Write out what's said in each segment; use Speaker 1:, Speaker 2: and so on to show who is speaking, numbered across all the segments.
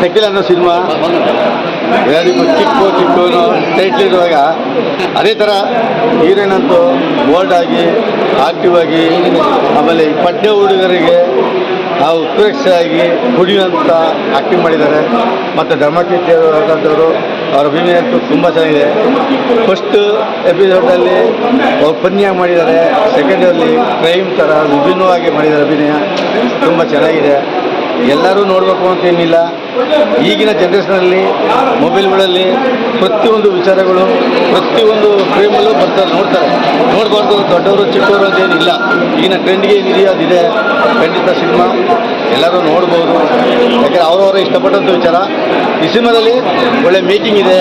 Speaker 1: ಟೆಕ್ಕಿಲ್ ಅನ್ನೋ ಸಿನಿಮಾ. ಯಾರಿಗೂ ಚಿಕ್ಕು ಟೈಟ್ಲ್ ಇರುವಾಗ ಅದೇ ಥರ ಹೀರೋಯಿನ್ ಅಂತೂ ಬೋಲ್ಡ್ ಆಗಿ ಆಕ್ಟಿವ್ ಆಗಿ, ಆಮೇಲೆ ಈ ಪಠ್ಯ ಹುಡುಗರಿಗೆ ಆ ಉತ್ಪ್ರೇಕ್ಷೆ ಆಗಿ ಕುಡಿಯುವಂಥ ಆಕ್ಟಿಂಗ್ ಮಾಡಿದ್ದಾರೆ. ಮತ್ತು ಡ್ರಾಮಾಟಿಕ್ ಅವರಂಥವ್ರು ಅವ್ರ ಅಭಿನಯ ಅಂತೂ ತುಂಬ ಚೆನ್ನಾಗಿದೆ. ಫಸ್ಟ್ ಎಪಿಸೋಡಲ್ಲಿ ಅವ್ರು ಪನ್ಯಾಗಿ ಮಾಡಿದ್ದಾರೆ. ಸೆಕೆಂಡಲ್ಲಿ ಕ್ರೈಮ್ ಥರ ವಿಭಿನ್ನವಾಗಿ ಮಾಡಿದ್ದಾರೆ ಅಭಿನಯ. ತುಂಬ ಚೆನ್ನಾಗಿದೆ. ಎಲ್ಲರೂ ನೋಡಬೇಕು ಅಂತೇನಿಲ್ಲ. ಈಗಿನ ಜನ್ರೇಷನಲ್ಲಿ ಮೊಬೈಲ್ಗಳಲ್ಲಿ ಪ್ರತಿಯೊಂದು ವಿಚಾರಗಳು, ಪ್ರತಿಯೊಂದು ಫ್ರೇಮಲ್ಲೂ ಬರ್ತಾರೆ ನೋಡ್ತಾರೆ. ನೋಡಬಾರ್ದು, ದೊಡ್ಡವರು ಚಿಕ್ಕವರು ಅಂತೇನಿಲ್ಲ. ಈಗಿನ ಟ್ರೆಂಡ್ಗೆ ಏನಿದೆಯೋ ಅದಿದೆ. ಖಂಡಿತ ಸಿನಿಮಾ. ಎಲ್ಲರೂ ನೋಡ್ಬೋದು. ಯಾಕಂದರೆ ಅವರವರ ಇಷ್ಟಪಟ್ಟಂಥ ವಿಚಾರ. ಈ ಸಿನಿಮಾದಲ್ಲಿ ಒಳ್ಳೆ ಮೇಕಿಂಗ್ ಇದೆ,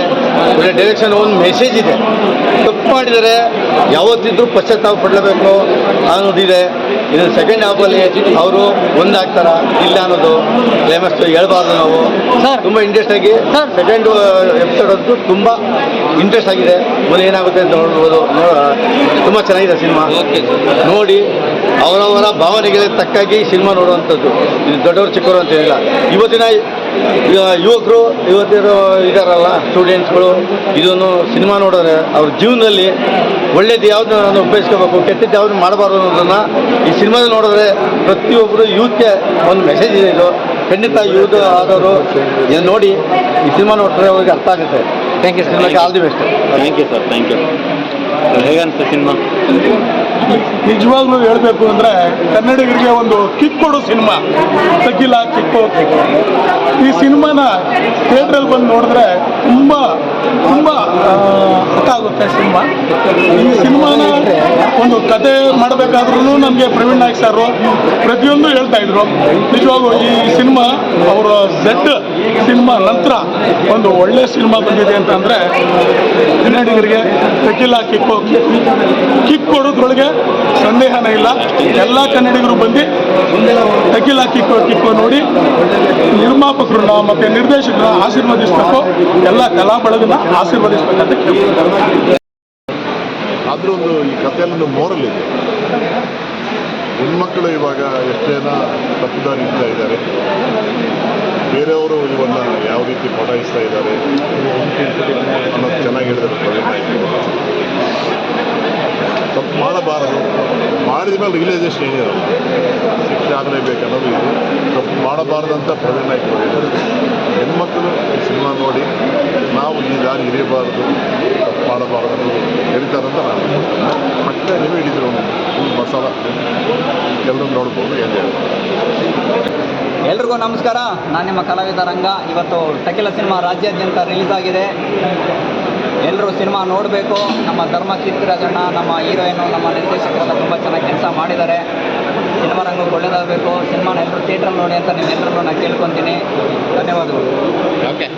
Speaker 1: ಒಳ್ಳೆ ಡೈರೆಕ್ಷನ್ ಒಂದು ಮೆಸೇಜ್ ಇದೆ. ತಪ್ಪು ಮಾಡಿದರೆ ಯಾವತ್ತಿದ್ರೂ ಪಶ್ಚಾತ್ತಾಪ ಪಡಲೇಬೇಕು ಅನ್ನೋದಿದೆ. ಇದು ಸೆಕೆಂಡ್ ಹಾಫಲ್ಲಿ ಅವರು ಒಂದಾಗ್ತಾರ? ಇಲ್ಲ ಅನ್ನೋದು ಕ್ಲೈಮ್ಯಾಕ್ಸ್ ಹೇಳ್ಬಾರ್ದು ನಾವು. ತುಂಬ ಇಂಟ್ರೆಸ್ಟ್ ಆಗಿ
Speaker 2: ಸರ್.
Speaker 1: ಸೆಕೆಂಡ್ ಎಪಿಸೋಡ್ ಅಂತೂ ತುಂಬ ಇಂಟ್ರೆಸ್ಟ್ ಆಗಿದೆ. ಮುಂದೆ ಏನಾಗುತ್ತೆ ಅಂತ ನೋಡ್ಬೋದು. ನೋಡ ತುಂಬ ಚೆನ್ನಾಗಿದೆ ಸಿನಿಮಾ.
Speaker 2: ಓಕೆ
Speaker 1: ನೋಡಿ ಅವರವರ ಭಾವನೆಗಳಿಗೆ ತಕ್ಕಾಗಿ ಸಿನಿಮಾ ನೋಡುವಂಥದ್ದು. ಇದು ದೊಡ್ಡವರು ಚಿಕ್ಕವರು ಅಂತ ಹೇಳಿಲ್ಲ. ಇವತ್ತಿನ ಯುವಕರು ಇವತ್ತಿರೋ ಇದಾರಲ್ಲ ಸ್ಟೂಡೆಂಟ್ಸ್ಗಳು ಇದನ್ನು ಸಿನಿಮಾ ನೋಡಿದ್ರೆ ಅವ್ರ ಜೀವನದಲ್ಲಿ ಒಳ್ಳೇದು ನಾನು ಉಪಯೋಗಿಸ್ಕೋಬೇಕು ಕೆಟ್ಟದ್ದು ಯಾವ್ದು ಮಾಡಬಾರ್ದು ಅನ್ನೋದನ್ನು ಈ ಸಿನಿಮಾದಲ್ಲಿ ನೋಡಿದ್ರೆ ಪ್ರತಿಯೊಬ್ಬರು ಯೂತ್ಗೆ ಒಂದು ಮೆಸೇಜ್ ಇದೆ ಇದು. ಖಂಡಿತ ಯೂತ್ ಆದವರು ಇದನ್ನ ನೋಡಿ ಈ ಸಿನಿಮಾ ನೋಡಿದ್ರೆ ಅವ್ರಿಗೆ ಅರ್ಥ ಆಗುತ್ತೆ.
Speaker 2: ಥ್ಯಾಂಕ್ ಯು ಸರ್
Speaker 1: ಸಿನಿಮಾಕ್ಕೆ all the best
Speaker 2: thank you sir thank you ಹೇಗಂತ cinema?
Speaker 3: ನಿಜವಾಗ್ಲೂ ಹೇಳಬೇಕು ಅಂದರೆ ಕನ್ನಡಿಗರಿಗೆ ಒಂದು ಕಿಕ್ ಕೊಡೋ ಸಿನಿಮಾ. ತಗ್ಗಿಲ್ಲ ಕಿಕ್ಕು ಕಿಕ್ಕು ಈ ಸಿನಿಮಾನ ಥಿಯೇಟ್ರಲ್ಲಿ ಬಂದು ನೋಡಿದ್ರೆ ತುಂಬ ತುಂಬ ಆಗುತ್ತೆ ಸಿನಿಮಾ. ಈ ಸಿನಿಮಾನ ಒಂದು ಕತೆ ಮಾಡಬೇಕಾದ್ರೂ ನಮಗೆ ಪ್ರವೀಣ್ ನಾಯ್ಕ್ ಸರ್ ಪ್ರತಿಯೊಂದು ಹೇಳ್ತಾ ಇದ್ರು. ನಿಜವಾಗೂ ಈ ಸಿನಿಮಾ, ಅವರ ಸೆಟ್ ಸಿನಿಮಾ ನಂತರ ಒಂದು ಒಳ್ಳೆ ಸಿನಿಮಾ ಬಂದಿದೆ ಅಂತಂದರೆ ಕನ್ನಡಿಗರಿಗೆ ಕಟೀಲ ಕಿಕ್ ಕಿಕ್ ಕೊಡೋದ್ರೊಳಗೆ ಸಂದೇಹನೇ ಇಲ್ಲ. ಎಲ್ಲ ಕನ್ನಡಿಗರು ಬಂದು ತೆಗಿಲ್ಲ ಕಿಕ್ಕು ಕಿಕ್ಕು ನೋಡಿ ನಿರ್ಮಾಪಕರನ್ನ ಮತ್ತೆ ನಿರ್ದೇಶಕರನ್ನ ಆಶೀರ್ವದಿಸಬೇಕು, ಎಲ್ಲ ಕಲಾ ಬಳಗನ ಆಶೀರ್ವದಿಸಬೇಕಂತ
Speaker 4: ಆದ್ರೂ ಒಂದು ಈ ಕಥೆಯಲ್ಲೊಂದು ಮೋರಲ್ ಇದೆ. ಹೆಣ್ಮಕ್ಳು ಇವಾಗ ಎಷ್ಟು ಜನ ತಪ್ಪುದಾರಿ ಇರ್ತಾ ಇದ್ದಾರೆ. ಬೇರೆಯವರು ಇವನ್ನ ಯಾವ ರೀತಿ ಪಟಾಯಿಸ್ತಾ ಇದ್ದಾರೆ ಅನ್ನೋದು ಚೆನ್ನಾಗಿ. ತಪ್ಪು ಮಾಡಬಾರದು. ಮಾಡಿದ ಮೇಲೆ ರಿಯಲೈಸೇಷನ್ ಏನಿರಲ್ಲ ಶಿಕ್ಷೆ ಆಗಲೇಬೇಕು ಅನ್ನೋದು ಇದು. ತಪ್ಪು ಮಾಡಬಾರ್ದಂತ ಪ್ರವೀಣ್ ನಾಯ್ಕ ಹೆಣ್ಮಕ್ಳು ಸಿನಿಮಾ ನೋಡಿ. ನಾವು ಈ ದಾರಿ ಇರಬಾರ್ದು ತಪ್ಪು ಮಾಡಬಾರ್ದು ಅನ್ನೋದು ಹೇಳ್ತಾರಂತ ನಾನು ಮತ್ತೆ ನೀವು ಹಿಡಿದ್ರು ಮಸಾಲ. ಎಲ್ಲರೂ ನೋಡ್ಬೋದು ಎಲ್ಲ
Speaker 5: ಎಲ್ರಿಗೂ ನಮಸ್ಕಾರ. ನಾನು ನಿಮ್ಮ ಕಲಾವಿದ ರಂಗ. ಇವತ್ತು ಟಕಿಲ ಸಿನಿಮಾ ರಾಜ್ಯಾದ್ಯಂತ ರಿಲೀಸ್ ಆಗಿದೆ. ಎಲ್ಲರೂ ಸಿನಿಮಾ ನೋಡಬೇಕು. ನಮ್ಮ ಧರ್ಮ ಕೀರ್ತಿರಾಜಣ್ಣ ನಮ್ಮ ಹೀರೋಯಿನು, ನಮ್ಮ ನಿರ್ದೇಶಕರೆಲ್ಲ ತುಂಬ ಚೆನ್ನಾಗಿ ಕೆಲಸ ಮಾಡಿದ್ದಾರೆ. ಸಿನಿಮಾ ನಂಗೆ ಒಳ್ಳೆಯದಾಗಬೇಕು ಸಿನಿಮಾನ ಎಲ್ಲರೂ ಥಿಯೇಟ್ರಲ್ಲಿ ನೋಡಿ ಅಂತ ನಿಮ್ಮೆಲ್ಲರಿಗೂ ನಾನು ಕೇಳ್ಕೊತೀನಿ. ಧನ್ಯವಾದಗಳು.
Speaker 2: ಓಕೆ